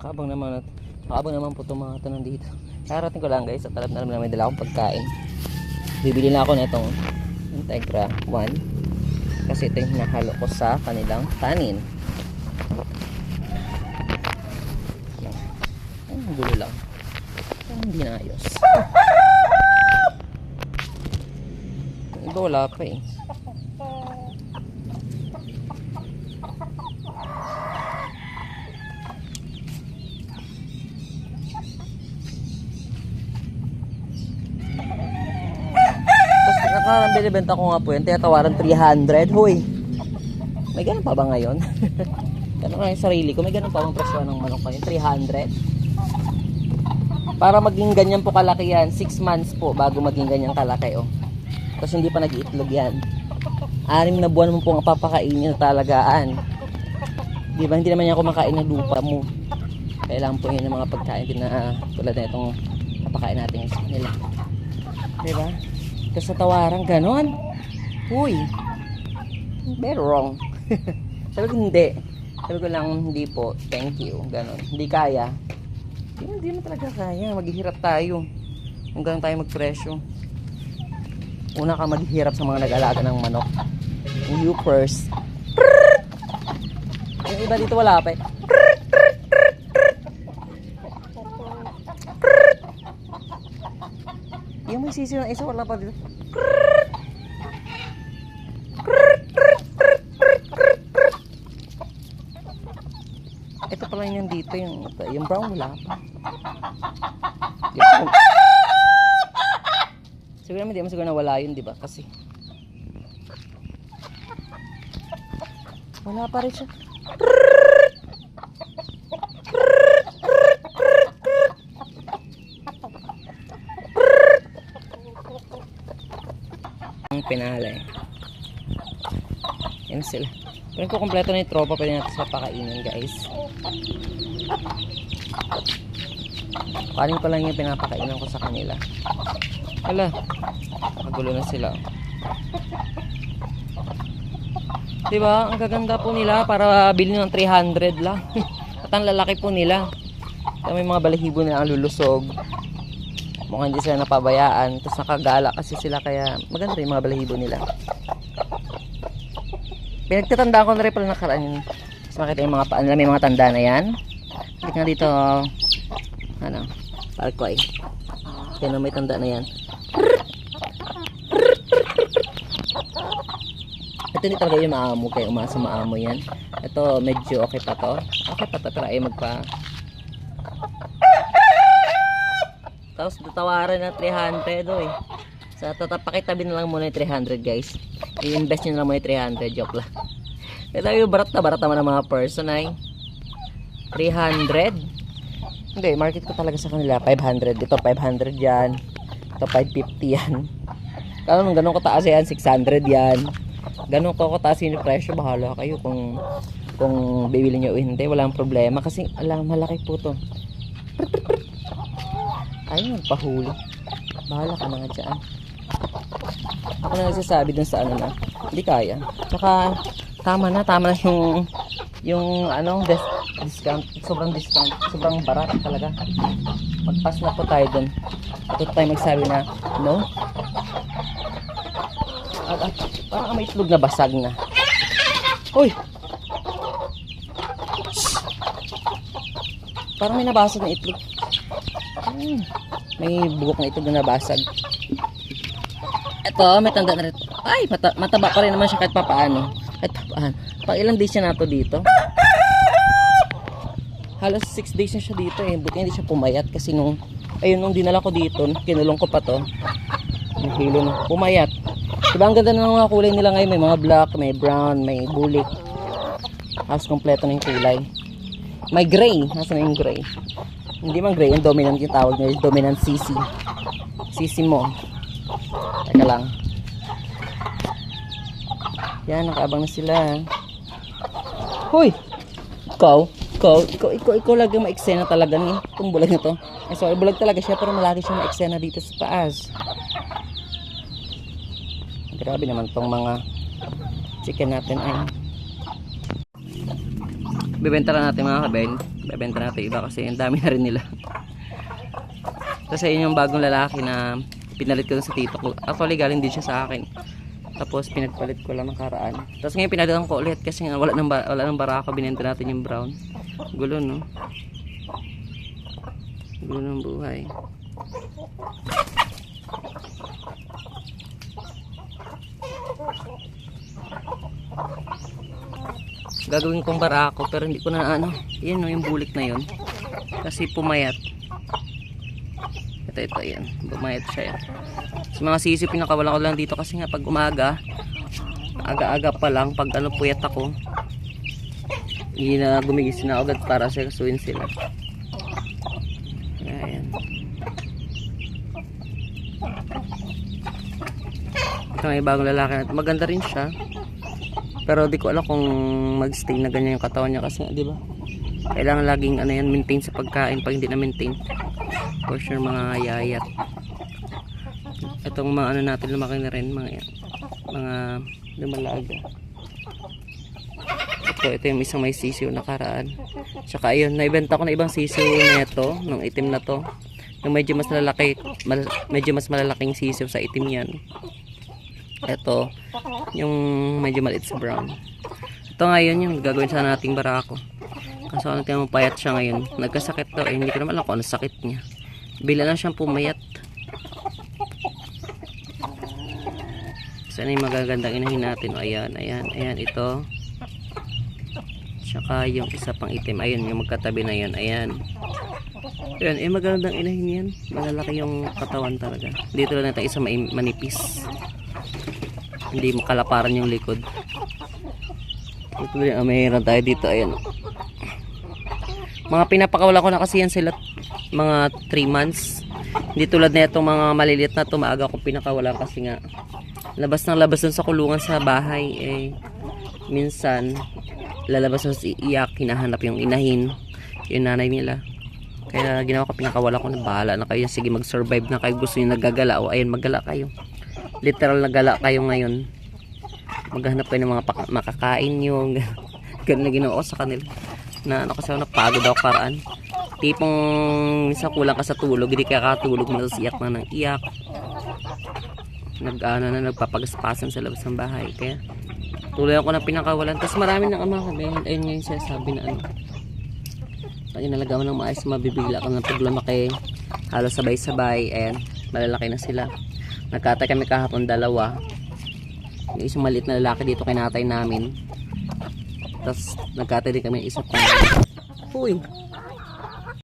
Nakabang naman at nakabang naman po ito nandito. Karating ko lang guys at alam na naman may dala akong pagkain. Bibili na ako na itong Integra 1 kasi ito yung hinahalo ko sa kanilang. Ay, ang gulo lang. Hindi na ayos. Iba wala pa eh. Nakarang ko nga po yun, tinatawaran 300. Huy! May ganun pa ba ngayon? ganun nga yung sarili ko. May ganun pa bang presyo ng manok ngayon? 300? Para maging ganyan po kalaki yan, 6 months po bago maging ganyan kalaki. Oh. Tapos hindi pa nag-iitlog yan. Anim na buwan mo po ang papakainin na talagaan. Di ba? Hindi naman yan kumakain ng lupa mo. Kailangan po yun ng mga pagkain din na tulad na itong napakain natin sa kanila. Di ba? Tapos sa tawaran, ganon. Uy, very wrong. Sabi ko hindi. Sabi ko lang hindi po, thank you. Ganon. Hindi kaya. Hindi, hindi na talaga kaya. Maghihirap tayo. Kung ganun tayo magpresyo. Una ka maghihirap sa mga nag-alaga ng manok. You first. Yung iba dito wala pa eh. Yung may sisi ng isa wala pa dito. Ito pala yung dito, yung, yung brown wala pa. Siguro naman di mo siguro nawala yun, di ba? Kasi wala pa rin siya. Ang pinala eh. Yan sila. Kung kompleto na yung tropa, pwede natin sa pakainin guys. Kanin pa lang yung pinapakainan ko sa kanila. Hala, magulo na sila. Diba? Ang gaganda po nila para bilhin ng 300 lang. At ang lalaki po nila. Kaya may mga balahibo nila ang lulusog. Mukhang hindi sila napabayaan. Tapos nakagala kasi sila kaya maganda rin mga balahibo nila. Pinagtatandaan ko na rin pala nakaraan yun. Tapos makita yung mga paan nila. May mga tanda na yan. Hindi nga dito. Ano? Parkoy. Kaya na may tanda na yan. Ito hindi talaga yung maamo kaya umasa maamo yan. Ito medyo okay pa to. Okay pa to ay magpa Tapos tatawaran na 300 oh eh. Sa tatapakitabi na lang muna yung 300 guys. I-invest nyo na lang muna yung 300. Joke lang. Ito yung barat na barat naman ng mga person ay 300. Hindi, market ko talaga sa kanila 500. Ito 500 yan. Ito 550 yan. Kano ganun kataas yan, 600 yan. Ganun ko kataas yung presyo, bahala kayo kung kung bibili nyo o hindi, walang problema kasi alam malaki po to. Ayun, pahuli. Bahala ka na nga dyan. Ako na nagsasabi dun sa ano na, hindi kaya. Tsaka, tama na, tama na yung, yung, ano, dis discount, sobrang discount, sobrang barat talaga. Magpas na po tayo dun. Ito tayo magsabi na, no? At, at, parang may itlog na basag na. Uy! Parang may nabasag na itlog. Hmm, may bugok na itlog na nabasag. Ito, may tanda na rin. Ay, mata mataba pa rin naman siya kahit papaano. Kahit papaano. Pang ilang days na to dito? Halos 6 days na siya dito eh. Buti hindi siya pumayat kasi nung, ayun, nung dinala ko dito, kinulong ko pa to. Yung na, pumayat. Diba ang ganda ng mga kulay nila ngayon? May mga black, may brown, may bulik. Halos kompleto na yung kulay. May gray. Nasaan na yung gray? Hindi man gray, yung dominant yung tawag nila. Dominant CC. CC mo. Teka lang. Yan, nakaabang na sila. Hoy! Ikaw? Ikaw? Ikaw, ikaw, ikaw lagi ma-eksena talaga ni itong bulag na to. Ay, sorry, bulag talaga siya pero malaki siya ma-eksena dito sa taas. Grabe naman tong mga chicken natin ay. Bibenta lang natin mga kabel. Bebenta natin iba kasi ang dami na rin nila. Kasi yun yung bagong lalaki na pinalit ko sa tito ko. Actually, galing din siya sa akin. Tapos pinagpalit ko lang ng karaan. Tapos ngayon pinalitan ko ulit kasi wala nang wala nang barako binenta natin yung brown. Gulo no. Gulo ng buhay. Gagawin kong barako pero hindi ko na ano. Yan no, yung bulik na yun. Kasi pumayat. Ito, ito, yan. Bumayat siya yan. Sa mga sisi, pinakawalan ko lang dito kasi nga pag umaga, aga-aga pa lang, pag ano puyat ako, hindi na gumigising na agad para sa kasuin sila. Ayan. Ito may bagong lalaki. Maganda rin siya. Pero di ko alam kung magstay na ganyan yung katawan niya kasi, di ba? Kailangan laging ano yan, maintain sa pagkain. Pag hindi na maintain, for sure mga yayat. Itong mga ano natin lumaki na rin, mga yan. Mga lumalaga. Ito, ito yung isang may sisiw na karaan. Tsaka ayun, naibenta ko na ibang sisiw na ito, ng itim na to. Yung medyo mas malalaki, mal- medyo mas malalaking sisiw sa itim yan. Ito, yung medyo maliit sa brown. Ito ngayon yung gagawin sa nating barako. Kaso ano tingnan mo payat siya ngayon. Nagkasakit to eh. Hindi ko naman alam kung ano sakit niya. Bila lang siyang pumayat. Sana yung magagandang inahin natin. O, ayan, ayan, ayan. Ito. Tsaka yung isa pang itim. Ayun, yung magkatabi na yun. Ayan. Ayan, eh magandang inahin yan. Malalaki yung katawan talaga. Dito lang natin isa manipis. Hindi makalaparan yung likod. Ito rin, ah, tayo dito. Ayan. Mga pinapakawala ko na kasi yan sila mga 3 months. Hindi tulad na itong mga maliliit na tumaga ko pinakawala kasi nga labas ng labas dun sa kulungan sa bahay eh. Minsan lalabas na si iyak hinahanap yung inahin yung nanay nila. Kaya ginawa ko pinakawala ko na bahala na kayo. Sige mag survive na kayo. Gusto nyo nagagala o ayun maggala kayo. Literal na gala kayo ngayon. Maghanap kayo ng mga makakain nyo ganun na ginawa ko sa kanila na ano kasi ako napagod ako karaan tipong minsan kulang ka sa tulog hindi ka katulog mo tapos iyak na ng iyak. Nag ano na nagpapagaspasan sa labas ng bahay kaya tuloy ako na pinakawalan. Tapos marami ng ama kami ayun ngayon siya sabi na ano. Pag inalaga mo ng maayos mabibigla ka ng paglamaki halos sabay-sabay ayan malalaki na sila. Nagkatay kami kahapon dalawa. Yung isang maliit na lalaki dito kinatay namin tapos nagkatay din kami isa pang Uy,